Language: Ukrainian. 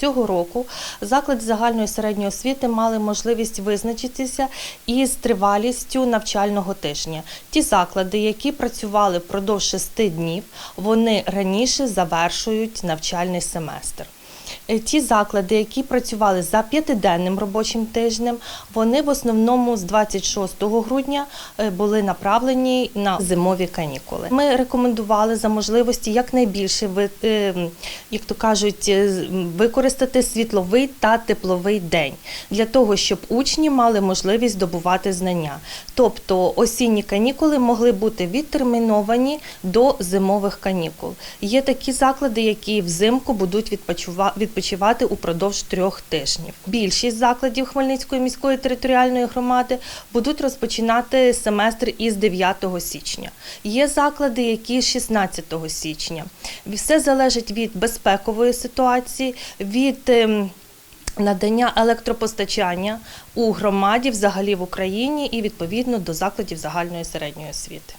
Цього року заклади загальної середньої освіти мали можливість визначитися із тривалістю навчального тижня. Ті заклади, які працювали впродовж шести днів, вони раніше завершують навчальний семестр. Е, Ті заклади, які працювали за п'ятиденним робочим тижнем, вони в основному з 26 грудня е, були направлені на зимові канікули. Ми рекомендували за можливості якнайбільше е, як то кажуть, використати світловий та тепловий день для того, щоб учні мали можливість здобувати знання. Тобто осінні канікули могли бути відтерміновані до зимових канікул. Є такі заклади, які взимку будуть відпочива- відпочивати упродовж трьох тижнів. Більшість закладів Хмельницької міської територіальної громади будуть розпочинати семестр із 9 січня. Є заклади, які з 16 січня. Все залежить від безпекової ситуації, від ем, надання електропостачання у громаді, взагалі в Україні і відповідно до закладів загальної середньої освіти.